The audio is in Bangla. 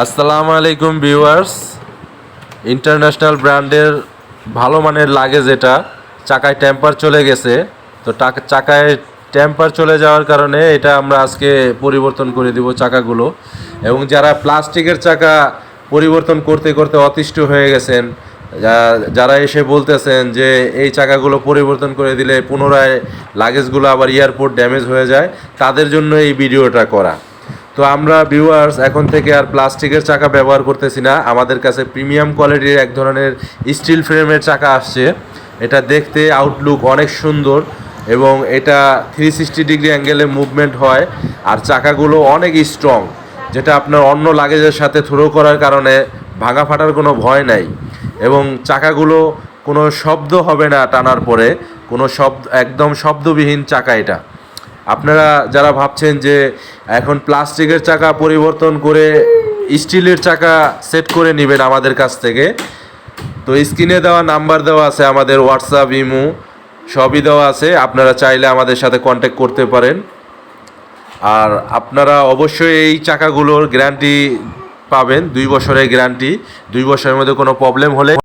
আসসালামু আলাইকুম ভিউয়ার্স। ইন্টারন্যাশনাল ব্র্যান্ডের ভালো মানের লাগেজ এটা। চাকায় টেম্পার চলে গেছে। তো চাকায় টেম্পার চলে যাওয়ার কারণে এটা আমরা আজকে পরিবর্তন করে দিব চাকাগুলো। এবং যারা প্লাস্টিকের চাকা পরিবর্তন করতে করতে অতিষ্ঠ হয়ে গেছেন যারা এসে বলতেছেন যে এই চাকাগুলো পরিবর্তন করে দিলে পুনরায় লাগেজগুলো আবার এয়ারপোর্ট ড্যামেজ হয়ে যায়, তাদের জন্য এই ভিডিওটা করা। তো আমরা ভিউয়ার্স এখন থেকে আর প্লাস্টিকের চাকা ব্যবহার করতেছি না। আমাদের কাছে প্রিমিয়াম কোয়ালিটির এক ধরনের স্টিল ফ্রেমের চাকা আসছে। এটা দেখতে আউটলুক অনেক সুন্দর এবং এটা থ্রি সিক্সটি ডিগ্রি অ্যাঙ্গেলে মুভমেন্ট হয় আর চাকাগুলো অনেক স্ট্রং যেটা আপনার অন্য লাগেজের সাথে থ্রো করার কারণে ভাঙা ফাটার কোনো ভয় নাই এবং চাকাগুলো কোনো শব্দ হবে না টানার পরে, কোনো শব্দ, একদম শব্দবিহীন চাকা এটা। আপনারা যারা ভাবছেন যে এখন প্লাস্টিকের চাকা পরিবর্তন করে স্টিলের চাকা সেট করে নেবেন আমাদের কাছ থেকে, তো স্ক্রিনে দেওয়া নাম্বার দেওয়া আছে আমাদের হোয়াটসঅ্যাপ ইমো সবই দেওয়া আছে। আপনারা চাইলে আমাদের সাথে কন্ট্যাক্ট করতে পারেন। আর আপনারা অবশ্যই এই চাকাগুলোর গ্যারান্টি পাবেন, দুই বছরের গ্যারান্টি দুই বছরের মধ্যে কোনো প্রবলেম হলে